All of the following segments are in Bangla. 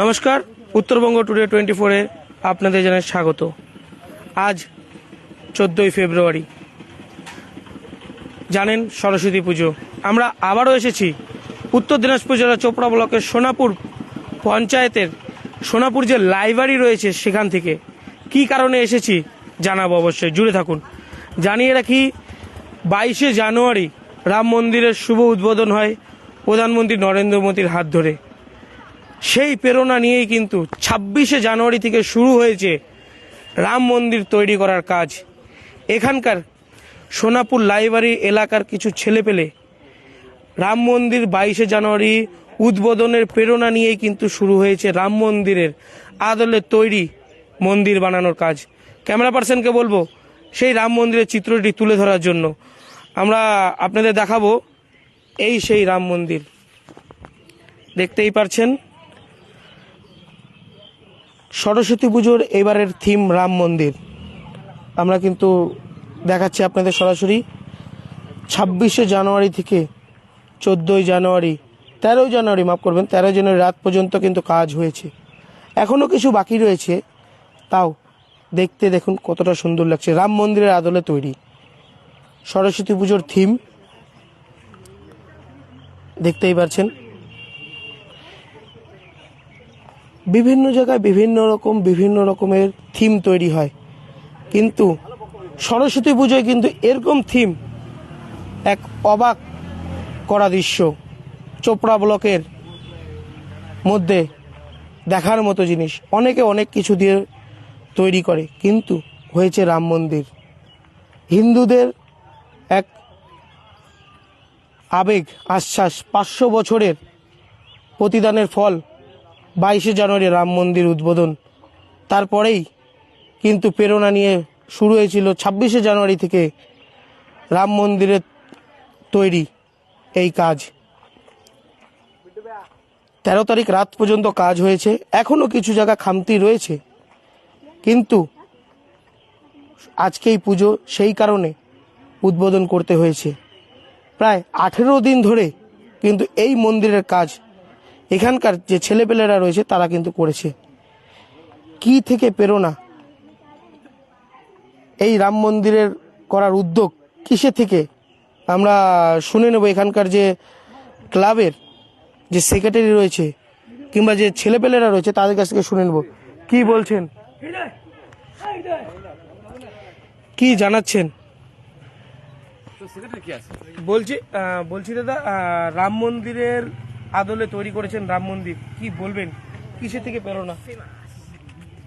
নমস্কার, উত্তরবঙ্গ টুডে টোয়েন্টি ফোরে আপনাদের জানাই স্বাগত। আজ চোদ্দোই ফেব্রুয়ারি। জানেন সরস্বতী পুজো। আমরা আবারও এসেছি উত্তর দিনাজপুর জেলা চোপড়া ব্লকের সোনাপুর পঞ্চায়েতের। সোনাপুর যে লাইব্রেরি রয়েছে সেখান থেকে কি কারণে এসেছি জানাব অবশ্যই। জুড়ে থাকুন। জানিয়ে রাখি, বাইশে জানুয়ারি রাম মন্দিরের শুভ উদ্বোধন হয় প্রধানমন্ত্রী নরেন্দ্র মোদীর হাত ধরে। সেই প্রেরণা নিয়েই কিন্তু ছাব্বিশে জানুয়ারি থেকে শুরু হয়েছে রাম মন্দির তৈরি করার কাজ। এখানকার সোনাপুর লাইব্রেরি এলাকার কিছু ছেলেপেলে রাম মন্দির বাইশে জানুয়ারি উদ্বোধনের প্রেরণা নিয়েই কিন্তু শুরু হয়েছে রাম মন্দিরের আদলে তৈরি মন্দির বানানোর কাজ। ক্যামেরা পার্সনকে বলব, সেই রাম মন্দিরের চিত্রটি তুলে ধরার জন্য। আমরা আপনাদের দেখাবো এই সেই রাম মন্দির। দেখতেই পারছেন সরস্বতী পুজোর এবারের থিম রাম মন্দির। আমরা কিন্তু দেখাচ্ছি আপনাদের সরাসরি। ছাব্বিশে জানুয়ারি থেকে চোদ্দোই জানুয়ারি, তেরোই জানুয়ারি, মাফ করবেন, তেরোই জানুয়ারি রাত পর্যন্ত কিন্তু কাজ হয়েছে। এখনও কিছু বাকি রয়েছে। তাও দেখতে দেখুন কতটা সুন্দর লাগছে। রাম মন্দিরের আদলে তৈরি। সরস্বতী পুজোর থিম দেখতেই পাচ্ছেন বিভিন্ন জায়গায় বিভিন্ন রকম, বিভিন্ন রকমের থিম তৈরি হয়। কিন্তু সরস্বতী পুজোয় কিন্তু এরকম থিম এক অবাক করা দৃশ্য চোপড়া ব্লকের মধ্যে দেখার মতো জিনিস। অনেকে অনেক কিছু দিয়ে তৈরি করে, কিন্তু হয়েছে রাম মন্দির। হিন্দুদের এক আবেগ, আশ্বাস, পাঁচশো বছরের প্রতিদানের ফল বাইশে জানুয়ারি রাম মন্দির উদ্বোধন। তারপরেই কিন্তু প্রেরণা নিয়ে শুরু হয়েছিল ছাব্বিশে জানুয়ারি থেকে রাম মন্দিরের তৈরি এই কাজ। তেরো তারিখ রাত পর্যন্ত কাজ হয়েছে এখনও কিছু জায়গা খামতি রয়েছে। কিন্তু আজকেই পুজো সেই কারণে উদ্বোধন করতে হয়েছে। প্রায় আঠেরো দিন ধরে কিন্তু এই মন্দিরের কাজ এখানকার যে ছেলেপেলেরা রয়েছে, তারা কিন্তু করেছে। কি থেকে প্রেরণা? এই রাম মন্দিরের করার উদ্যোগ কিসে থেকে? আমরা শুনে নেব এখানকার যে ক্লাবের যে সেক্রেটারি রয়েছে, কিংবা যে ছেলেপেলেরা রয়েছে, তাদের কাছ থেকে শুনে নেব। কি বলছেন? কি জানাচ্ছেন? বলছি বলছি দাদা রাম মন্দিরের আদলে তৈরি করেছেন রাম মন্দির। কি বলবেন? কিসে থেকে প্রেরণা?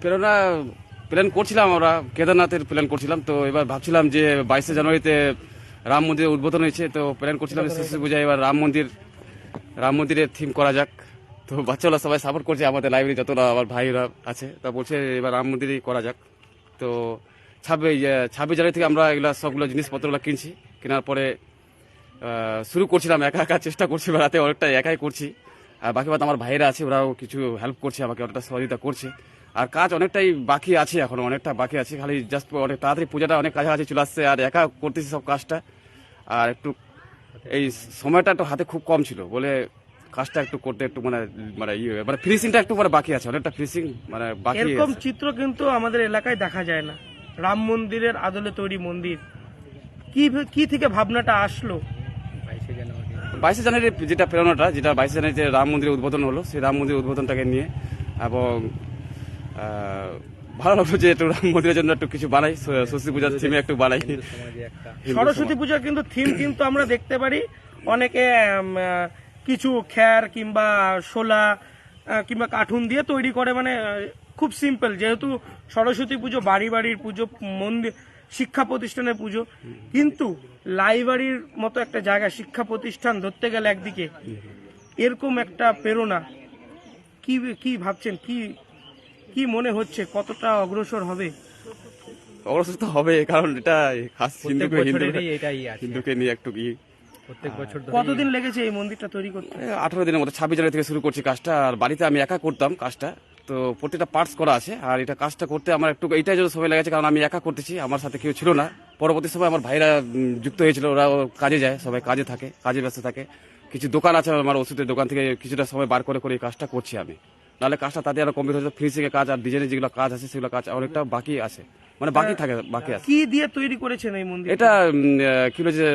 প্রেরণা প্ল্যান করছিলাম আমরা, কেদারনাথের প্ল্যান করছিলাম। তো এবার ভাবছিলাম যে বাইশে জানুয়ারিতে রাম মন্দিরের উদ্বোধন হয়েছে, তো প্ল্যান করছিলাম শেষে পূজায় এবার রাম মন্দির, রাম মন্দিরের থিম করা যাক। তো বাচ্চারা সবাই সাপোর্ট করছে, আমাদের লাইব্রেরি যতটা আমার ভাইরা আছে, তা বলছে এবার রাম মন্দিরই করা যাক। তো ছাব্বিশ ছাব্বিশ জানুয়ারি থেকে আমরা এগুলো সবগুলো জিনিসপত্রগুলো কিনছি। কেনার পরে শুরু করছিলাম, একা একা চেষ্টা করছি, বেড়াতে অনেকটা একাই করছি। আর বাকি বাদ আমার ভাইরা আছে, ওরাও কিছু হেল্প করছে, আমাকে অনেকটা সহযোগিতা করছে। আর কাজ অনেকটাই বাকি আছে এখন, অনেকটা বাকি আছে, খালি জাস্ট অনেক তাড়াতাড়ি পূজাটা অনেক কাছাকাছি চলে আসছে, আর একা করতেছি সব কাজটা। আর একটু এই সময়টা একটু হাতে খুব কম ছিল, বলে কাজটা একটু করতে একটু মানে মানে ইয়ে মানে ফিনিশিংটা একটু মানে বাকি আছে, অনেকটা ফিনিশিং মানে বাকি এরকম চিত্র কিন্তু আমাদের এলাকায় দেখা যায় না। রাম মন্দিরের আদলে তৈরি মন্দির। কি কি থেকে ভাবনাটা আসলো? বাইশে জানুয়ারি যেটা প্রেরণাটা যেটা বাইশে জানুয়ারি যে রাম মন্দিরের উদ্বোধন হলো সেই রাম মন্দিরের উদ্বোধনটাকে নিয়ে এবং ভালো লাগল যে একটু রাম মন্দিরের জন্য একটু কিছু বানাই সরস্বতী পূজার থিমে একটু বানাই। সরস্বতী পূজার কিন্তু থিম কিন্তু আমরা দেখতে পারি। অনেকে কিছু খ্যার কিংবা শোলা কিংবা কার্টুন দিয়ে তৈরি করে মানে খুব সিম্পল যেহেতু সরস্বতী পুজো বাড়ি বাড়ির পুজো মন্দির শিক্ষা প্রতিষ্ঠানের পুজো। কিন্তু লাইব্রেরির মতো একটা জায়গা শিক্ষা প্রতিষ্ঠান ধরতে গেলে একদিকে এরকম একটা প্রেরণা। কি কি ভাবছেন? কি কি মনে হচ্ছে? কতটা অগ্রসর হবে? অগ্রসর তো হবে কারণ এটা খাস হিন্দুকে হিন্দু এটাই আছে। হিন্দুকে নিয়ে একটু কি প্রত্যেক বছর ধরে কতদিন লেগেছে এই মন্দিরটা তৈরি করতে? আঠারো দিনের মতো ছাব্বিশ জানুয়ারি থেকে শুরু করছি কাজটা আর বাড়িতে আমি একা করতাম কাজটা। তো প্রতিটা পার্টস করা আছে আর এটা কাজটা করতে আমার একটু এটাই জন্য সময় লেগেছে কারণ আমি একা করতেছি আমার সাথে কেউ ছিল না। পরবর্তী সময় আমার ভাইরা যুক্ত হয়েছিল ওরা কাজে যায় সবাই কাজে থাকে কাজে ব্যস্ত থাকে। কিছু দোকান আছে আমার ওষুধের দোকান থেকে কিছুটা সময় বার করে করে এই কাজটা করছি আমি। নাহলে কাজটা তাদের আরও কমপ্লিট হচ্ছে ফিনিশিং এর কাজ আর ডিজাইনের যেগুলো কাজ আছে সেগুলো কাজ অনেকটা বাকি আছে। মানে বাকি থাকে বাকি আছে। কি দিয়ে তৈরি করেছেন এই মন্দির এটা কি বলে যে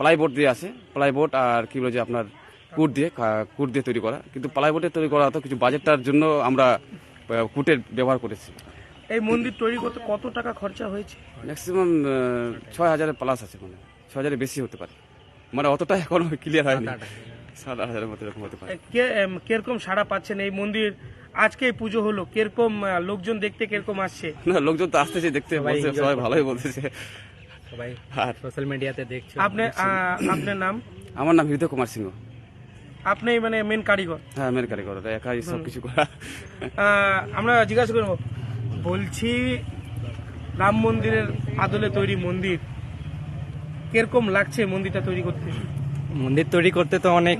প্লাইবোর্ড দিয়ে আছে প্লাইবোর্ড আর কি বলে যে আপনার কুট দিয়ে কা- কুট দিয়ে তৈরি করা। কিন্তু প্লাইবোর্ডে তৈরি করা তো কিছু বাজেটটার জন্য আমরা কুটের ব্যবহার করেছি। এই মন্দির তৈরি করতে কত টাকা খরচা হয়েছে? ম্যাক্সিমাম ছয় হাজারের প্লাস আছে মানে ছয় হাজারের বেশি হতে পারে। মানে অতটা এখনও ক্লিয়ার হয়নি। সাত আট হাজারের মতো এরকম হতে পারে। কে- কীরকম সাড়া পাচ্ছেন এই মন্দির? আজকে এই পুজো হলো। কীরকম লোকজন দেখতে কীরকম আসছে? না লোকজন তো আসতেছে দেখতে। বলছে সবাই ভালোই বলতেছে। সবাই আর সোশ্যাল মিডিয়াতে দেখছ আপনি আপনার নাম? আমার নাম হৃদয় কুমার সিংহ। আপনি মানে মেন কারিগর। হ্যাঁ মেন কারিগর একাই সব কিছু করা। আমরা জিজ্ঞাসা করব বলছি রাম মন্দিরের আদলে তৈরি মন্দির কীরকম লাগছে মন্দিরটা তৈরি করতে? মন্দির তৈরি করতে তো অনেক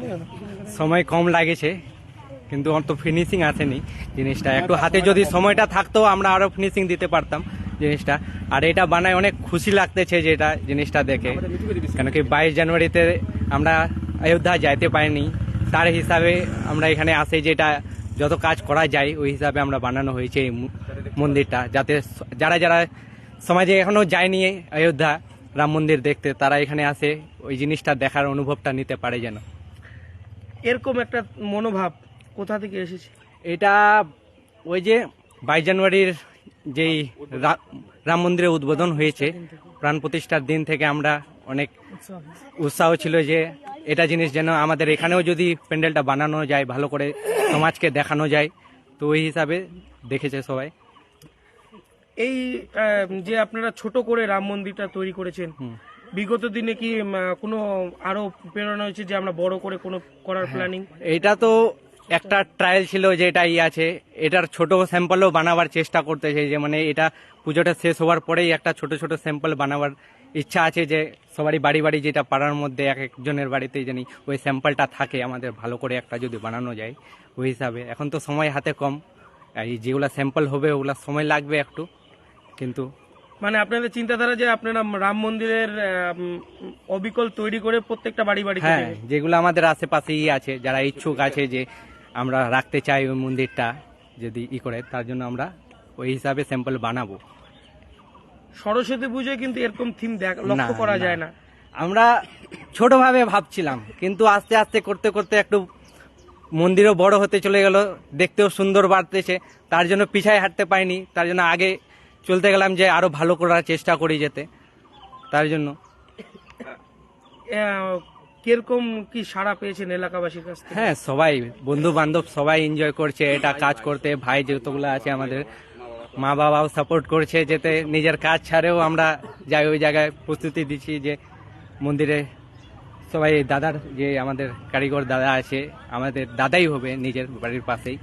সময় কম লাগেছে কিন্তু অত ফিনিশিং আসেনি জিনিসটা। একটু হাতে যদি সময়টা থাকতো আমরা আরও ফিনিশিং দিতে পারতাম জিনিসটা। আর এটা বানায় অনেক খুশি লাগতেছে যেটা জিনিসটা দেখে। কেন কি বাইশ জানুয়ারিতে আমরা অযোধ্যা যাইতে পারিনি। তার হিসাবে আমরা এখানে আসে যেটা যত কাজ করা যায় ওই হিসাবে আমরা বানানো হয়েছে এই মন্দিরটা। যাতে যারা যারা সমাজে এখনও যায়নি অযোধ্যা রাম মন্দির দেখতে তারা এখানে আসে ওই জিনিসটা দেখার অনুভবটা নিতে পারে যেন। এরকম একটা মনোভাব কোথা থেকে এসেছে? এটা ওই যে বাইশ জানুয়ারির যেই রাম মন্দিরের উদ্বোধন হয়েছে প্রাণ প্রতিষ্ঠার দিন থেকে আমরা অনেক উৎসাহ ছিল যে এটা জিনিস যেন আমাদের এখানেও যদি প্যান্ডেলটা বানানো যায় ভালো করে সমাজকে দেখানো যায় তো ওই হিসাবে দেখেছে সবাই। এই যে আপনারা ছোট করে রাম মন্দিরটা তৈরি করেছেন বিগত দিনে কি কোনো আরও প্রেরণা হয়েছে যে আমরা বড় করে কোনো করার প্ল্যানিং এটা তো একটা ট্রায়াল ছিল যে এটা ই আছে। এটার ছোট স্যাম্পলও বানাবার চেষ্টা করতেছে যে মানে এটা পুজোটা শেষ হওয়ার পরেই একটা ছোট ছোট স্যাম্পল বানাবার ইচ্ছা আছে যে সবারই বাড়ি বাড়ি যেটা পাড়ার মধ্যে এক একজনের বাড়িতে জানি ওই স্যাম্পলটা থাকে আমাদের ভালো করে একটা যদি বানানো যায় ওই হিসাবে। এখন তো সময় হাতে কম। এই যেগুলা স্যাম্পল হবে ওগুলো সময় লাগবে একটু। কিন্তু মানে আপনাদের চিন্তাধারা যে আপনারা রাম মন্দিরের অবিকল তৈরি করে প্রত্যেকটা বাড়ি বাড়ি হ্যাঁ যেগুলো আমাদের আশেপাশেই আছে যারা ইচ্ছুক আছে যে আমরা রাখতে চাই ওই মন্দিরটা যদি ই করে তার জন্য আমরা ওই হিসাবে স্যাম্পল বানাবো। সরস্বতী পুজোয় কিন্তু এরকম থিম লক্ষ্য করা যায় না। আমরা ছোটভাবে ভাবছিলাম কিন্তু আস্তে আস্তে করতে করতে একটু মন্দিরও বড় হতে চলে গেল দেখতেও সুন্দর বাড়তেছে। তার জন্য পিছায় হাঁটতে পাইনি তার জন্য আগে চলতে গেলাম যে আরও ভালো করার চেষ্টা করি যেতে তার জন্য। কীরকম কি সাড়া পেয়েছেন এলাকাবাসীর কাছ থেকে? হ্যাঁ সবাই বন্ধু বান্ধব সবাই এনজয় করছে এটা কাজ করতে ভাই যতগুলো আছে আমাদের মা বাবাও সাপোর্ট করছে যাতে, নিজের কাজ ছাড়েও আমরা যাই ওই জায়গায় প্রস্তুতি দিচ্ছি যে মন্দিরে সবাই, দাদার যে আমাদের কারিগর দাদা আছে, আমাদের দাদাই হবে নিজের বাড়ির পাশেই।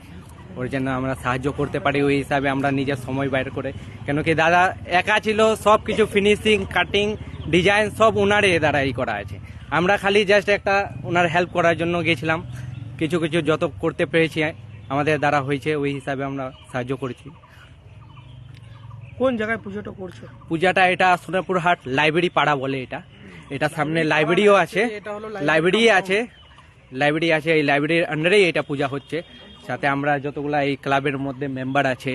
ওর জন্য আমরা সাহায্য করতে পারি ওই হিসাবে আমরা নিজের সময় বাইর করে। কেন কি দাদা একা ছিল সব কিছু ফিনিশিং কাটিং ডিজাইন সব ওনারে দ্বারাই করা আছে। আমরা খালি জাস্ট একটা ওনার হেল্প করার জন্য গেছিলাম। কিছু কিছু যত করতে পেরেছি আমাদের দ্বারা হয়েছে, ওই হিসাবে আমরা সাহায্য করেছি। কোন জায়গায় পুজোটা করছ? পূজাটা এটা সোনাপুর হাট লাইব্রেরি পাড়া বলে এটা। এটা সামনে লাইব্রেরিও আছে। লাইব্রেরি আছে। লাইব্রেরি আছে এই লাইব্রেরির আন্ডারেই এটা পূজা হচ্ছে। সাথে আমরা যতগুলা এই ক্লাবের মধ্যে মেম্বার আছে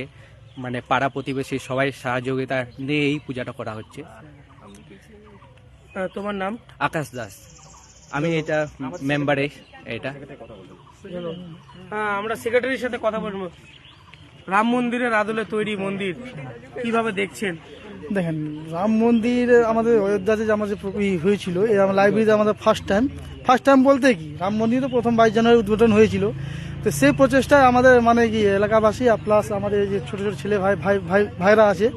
মানে পাড়া প্রতিবেশী সবাই সহযোগিতা নিয়ে এই পূজাটা করা হচ্ছে। তোমার নাম? আকাশ দাস। আমি এটা মেম্বারে এটা। আমরা সেক্রেটারির সাথে কথা বলব। রাম মন্দিরের আদলে তৈরি মন্দির, কীভাবে দেখছেন? দেখেন, রাম মন্দির আমাদের অযোধ্যাতে যে আমাদের হয়েছিল আমার লাইব্রেরিতে আমাদের ফার্স্ট টাইম ফার্স্ট টাইম বলতে কি, রাম মন্দির তো প্রথম বাইশ জানুয়ারি উদ্বোধন হয়েছিল। তো সেই প্রচেষ্টায় আমাদের মানে কি, এলাকাবাসী প্লাস আমাদের যে ছোট ছোট ছেলে ভাই ভাই ভাই, ভাইরা আছে,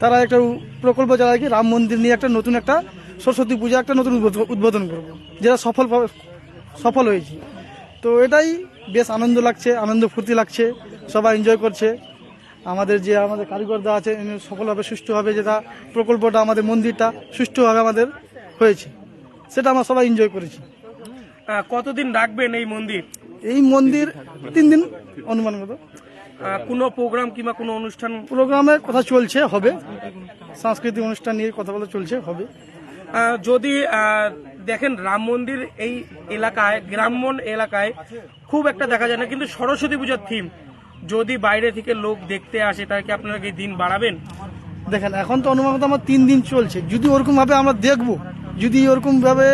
তারা একটা প্রকল্প চালায় কি, রাম মন্দির নিয়ে একটা নতুন একটা সরস্বতী পূজা একটা নতুন উদ্বোধ- উদ্বোধন করব, যেটা সফল সফল হয়েছে। তো এটাই বেশ আনন্দ লাগছে, আনন্দ ফুর্তি লাগছে। সবাই এনজয় করছে। আমাদের যে আমাদের কারিগরদা আছে এনে সফলভাবে সুষ্ঠুভাবে যেটা প্রকল্পটা আমাদের মন্দিরটা সুষ্ঠুভাবে আমাদের হয়েছে সেটা আমরা সবাই এনজয় করেছি। কতদিন রাখবেন এই মন্দির? এই মন্দির তিন দিন অনুমান মতো কোনো প্রোগ্রাম কিংবা কোনো অনুষ্ঠান? প্রোগ্রামের কথা চলছে হবে। সাংস্কৃতিক অনুষ্ঠান নিয়ে কথা বলা চলছে হবে। যদি দেখেন রাম মন্দির এই এলাকায় গ্রাম্য এলাকায় খুব একটা দেখা যায় না কিন্তু সরস্বতী পূজার থিম যদি বাইরে থেকে লোক দেখতে আসে তাহলে কি আপনারা কি দিন বাড়াবেন? দেখেন এখন তো অনুমান আমার তিন দিন চলছে। যদি ওরকম ভাবে আমরা দেখব যদি ওরকম ভাবে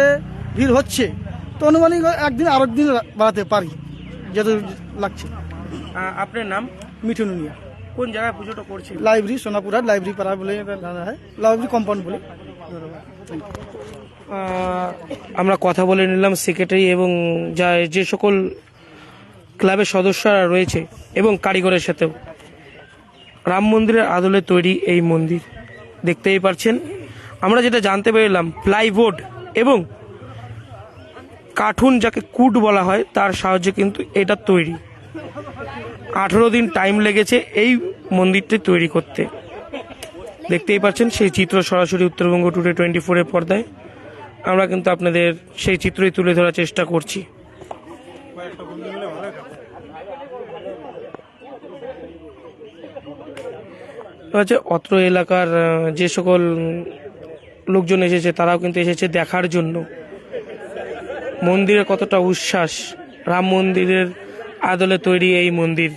ভিড় হচ্ছে তো অনুমানিক একদিন আরেক দিন বাড়াতে পারি যত লাগছে। আপনার নাম? মিঠুনুনিয়া কোন জায়গায় পুজোটা করছেন? লাইব্রেরি সোনাপুরা লাইব্রেরি পাড়া বলে লাইব্রেরি কম্পাউন্ড বলে। আমরা কথা বলে নিলাম সেক্রেটারি এবং যা যে সকল ক্লাবের সদস্যরা রয়েছে এবং কারিগরের সাথেও। রাম মন্দিরের আদলে তৈরি এই মন্দির। দেখতেই পারছেন? আমরা যেটা জানতে পেরেলাম প্লাইবোর্ড এবং কার্টুন যাকে কুট বলা হয়, তার সাহায্যে কিন্তু এটা তৈরি। আঠেরো দিন টাইম লেগেছে এই মন্দিরটি তৈরি করতে। দেখতেই পাচ্ছেন, সেই চিত্র সরাসরি উত্তরবঙ্গ টুডে টোয়েন্টি ফোরের পর্দায়। আমরা কিন্তু আপনাদের সেই চিত্রই তুলে ধরার চেষ্টা করছি। হচ্ছে, অত্র এলাকার যে সকল লোকজন এসেছে, তারাও কিন্তু এসেছে দেখার জন্য। মন্দিরে কতটা উচ্ছ্বাস। রাম মন্দিরের আদলে তৈরি এই মন্দির।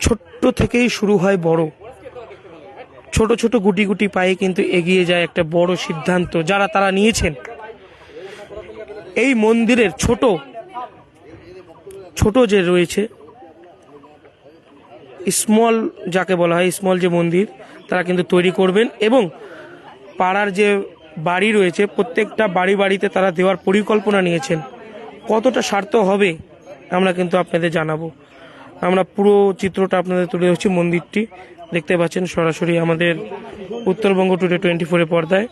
ছোট্ট থেকেই শুরু হয় বড়। ছোট ছোট গুটি গুটি পায়ে কিন্তু এগিয়ে যায় একটা বড় সিদ্ধান্ত যারা তারা নিয়েছেন। এই মন্দিরের ছোট ছোট যে রয়েছে স্মল যাকে বলা হয় স্মল যে মন্দির, তারা কিন্তু তৈরি করবেন এবং পাড়ার যে বাড়ি রয়েছে, প্রত্যেকটা বাড়ি বাড়িতে তারা দেওয়ার পরিকল্পনা নিয়েছেন। কতটা স্বার্থ হবে, আমরা কিন্তু আপনাদের জানাব। আমরা পুরো চিত্রটা আপনাদের তুলে ধরছি মন্দিরটি। দেখতে পাচ্ছেন সরাসরি আমাদের উত্তরবঙ্গ টুডে টোয়েন্টি ফোরের পর্দায়।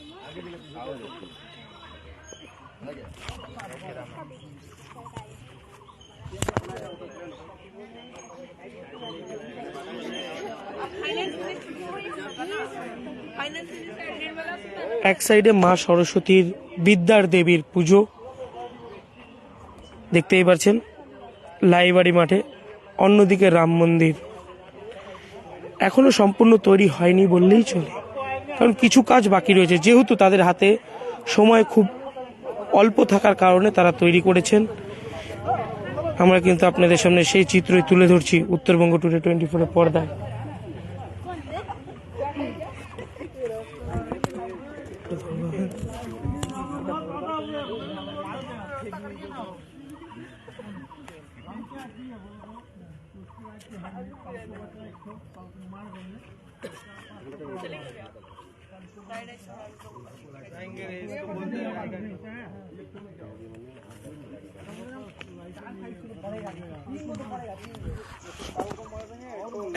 এক সাইডে মা সরস্বতীর বিদ্যার দেবীর পুজো। দেখতেই পাচ্ছেন লাইবাড়ি মাঠে, অন্যদিকে রাম মন্দির। এখনও সম্পূর্ণ তৈরি হয়নি বললেই চলে। কারণ কিছু কাজ বাকি রয়েছে, যেহেতু তাদের হাতে সময় খুব অল্প থাকার কারণে তারা তৈরি করেছেন। আমরা কিন্তু আপনাদের সামনে সেই চিত্রই তুলে ধরছি উত্তরবঙ্গ টুডে টোয়েন্টি ফোরের পর্দায়।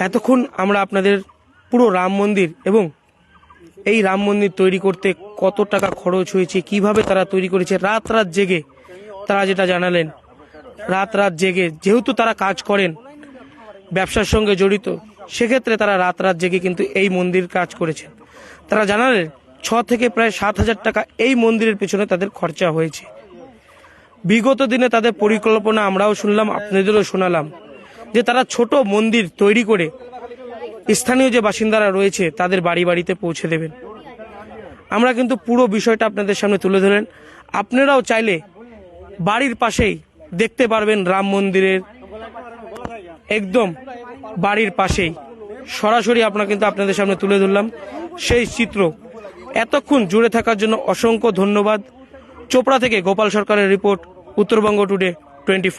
এতক্ষণ আমরা আপনাদের পুরো রাম মন্দির এবং এই রাম মন্দির তৈরি করতে কত টাকা খরচ হয়েছে, কীভাবে তারা তৈরি করেছে, রাত রাত জেগে তারা যেটা জানালেন। রাত রাত জেগে যেহেতু তারা কাজ করেন ব্যবসার সঙ্গে জড়িত, সেক্ষেত্রে তারা রাত রাত জেগে কিন্তু এই মন্দির কাজ করেছেন। তারা জানালেন, ছ থেকে প্রায় সাত হাজার টাকা এই মন্দিরের পেছনে তাদের খরচা হয়েছে। বিগত দিনে তাদের পরিকল্পনা আমরাও শুনলাম, আপনাদেরও শোনালাম, যে তারা ছোট মন্দির তৈরি করে স্থানীয় যে বাসিন্দারা রয়েছে, তাদের বাড়ি বাড়িতে পৌঁছে দেবেন। আমরা কিন্তু পুরো বিষয়টা আপনাদের সামনে তুলে ধরেন আপনারাও চাইলে বাড়ির পাশেই দেখতে পারবেন রাম মন্দিরের একদম বাড়ির পাশেই। সরাসরি আপনার কিন্তু আপনাদের সামনে তুলে ধরলাম সেই চিত্র। এতক্ষণ জুড়ে থাকার জন্য অসংখ্য ধন্যবাদ। চোপড়া থেকে গোপাল সরকারের রিপোর্ট, উত্তরবঙ্গ টুডে টোয়েন্টি